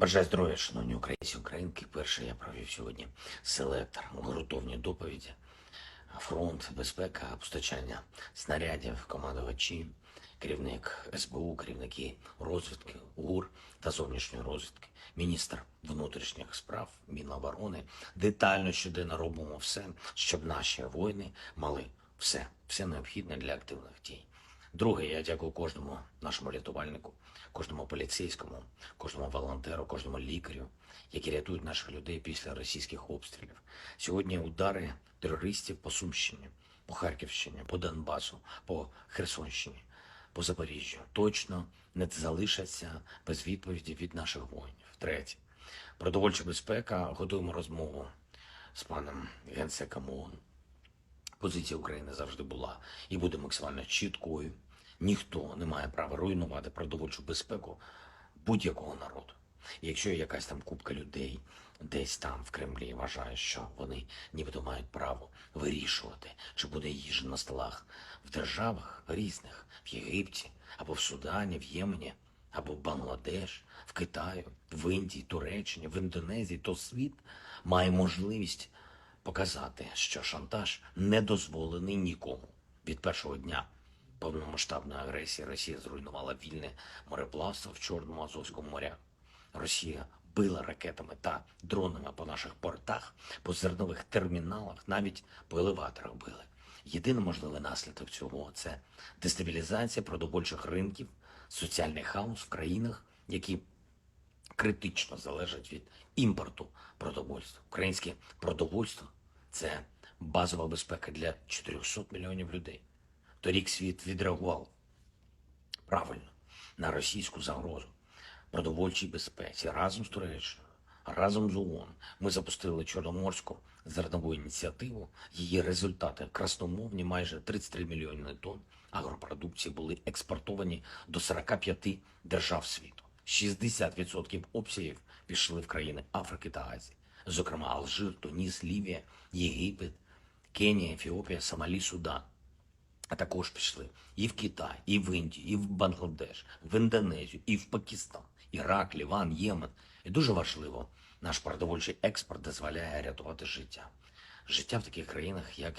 Бажаю здоров'я, шановні українці, українки. Перше я провів сьогодні селектор, грунтовні доповіді, фронт, безпека, постачання снарядів, командувачі, керівник СБУ, керівники розвідки, ГУР та зовнішньої розвідки, міністр внутрішніх справ, Міноборони. Детально щоденно робимо все, щоб наші воїни мали все, все необхідне для активних дій. Друге, я дякую кожному нашому рятувальнику, кожному поліцейському, кожному волонтеру, кожному лікарю, які рятують наших людей після російських обстрілів. Сьогодні удари терористів по Сумщині, по Харківщині, по Донбасу, по Херсонщині, по Запоріжжю точно не залишаться без відповіді від наших воїнів. Третє, продовольча безпека. Готуємо розмову з паном генсеком ООН. Позиція України завжди була і буде максимально чіткою. Ніхто не має права руйнувати продовольчу безпеку будь-якого народу. Якщо якась там купка людей десь там в Кремлі вважає, що вони нібито мають право вирішувати, чи буде їжа на столах в державах різних, в Єгипті, або в Судані, в Ємені, або в Бангладеш, в Китаї, в Індії, Туреччині, в Індонезії, то світ має можливість показати, що шантаж не дозволений нікому. Від першого дня повномасштабної агресії Росія зруйнувала вільне мореплавство в Чорному Азовському морях. Росія била ракетами та дронами по наших портах, по зернових терміналах, навіть по елеваторах били. Єдиний можливий наслідок цього це дестабілізація продовольчих ринків, соціальний хаос в країнах, які критично залежать від імпорту продовольства. Українське продовольство це базова безпека для 400 мільйонів людей. Торік світ відреагував правильно на російську загрозу продовольчій безпеці разом з Туреччиною, разом з ООН. Ми запустили Чорноморську зернову ініціативу. Її результати красномовні майже 33 мільйони тонн агропродукції були експортовані до 45 держав світу. 60% обсягів пішли в країни Африки та Азії, зокрема Алжир, Туніс, Лівія, Єгипет, Кенія, Ефіопія, Сомалі, Судан. А також пішли і в Китай, і в Індію, і в Бангладеш, в Індонезію, і в Пакистан, Ірак, Ліван, Ємен. І дуже важливо, наш продовольчий експорт дозволяє рятувати життя. Життя в таких країнах, як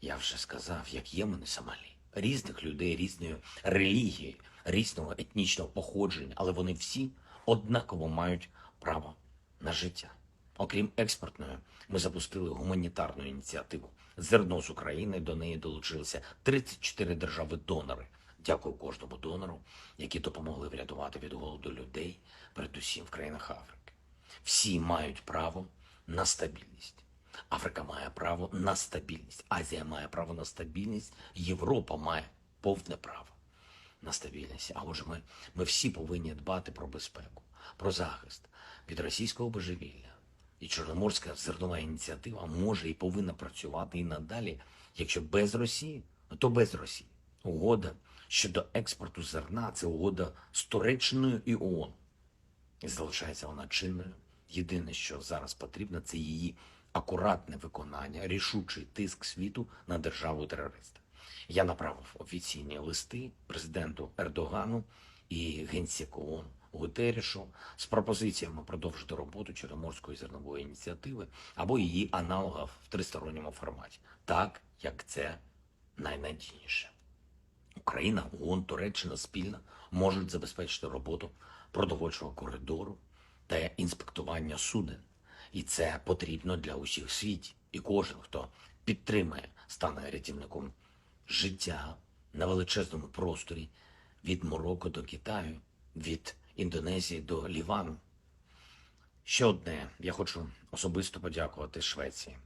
я вже сказав, як Ємен і Сомалі. Різних людей, різної релігії, різного етнічного походження, але вони всі однаково мають право на життя. Окрім експортної, ми запустили гуманітарну ініціативу. Зерно з України до неї долучилися 34 держави-донори. Дякую кожному донору, які допомогли врятувати від голоду людей, передусім в країнах Африки. Всі мають право на стабільність. Африка має право на стабільність. Азія має право на стабільність. Європа має повне право на стабільність. А отже, ми, ми всі повинні дбати про безпеку, про захист від російського божевілля. І Чорноморська зернова ініціатива може і повинна працювати і надалі. Якщо без Росії, ну, то без Росії. Угода щодо експорту зерна це угода з Туреччиною і ООН. І залишається вона чинною. Єдине, що зараз потрібно, це її акуратне виконання, рішучий тиск світу на державу терориста. Я направив офіційні листи президенту Ердогану і генсеку ООН Гутерішу з пропозиціями продовжити роботу Чорноморської зернової ініціативи або її аналога в тристоронньому форматі, так як це найнадійніше. Україна, ООН, Туреччина спільно можуть забезпечити роботу продовольчого коридору та інспектування суден. І це потрібно для усіх в світі. І кожен, хто підтримає, стане рятівником життя на величезному просторі від Марокко до Китаю, від Індонезії до Лівану. Ще одне, я хочу особисто подякувати Швеції.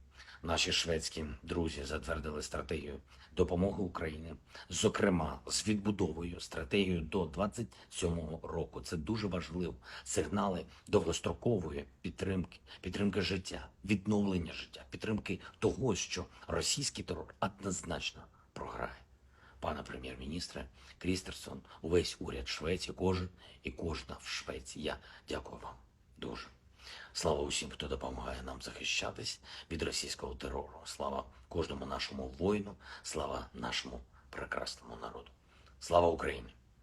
Наші шведські друзі затвердили стратегію допомоги Україні, зокрема з відбудовою стратегією до 27-го року. Це дуже важливо. Сигнали довгострокової підтримки, підтримки життя, відновлення життя, підтримки того, що російський терор однозначно програє. Пане прем'єр-міністре Крістерсон, увесь уряд Швеції, кожен і кожна в Швеції. Я дякую вам дуже. Слава усім, хто допомагає нам захищатись від російського терору. Слава кожному нашому воїну, слава нашому прекрасному народу. Слава Україні!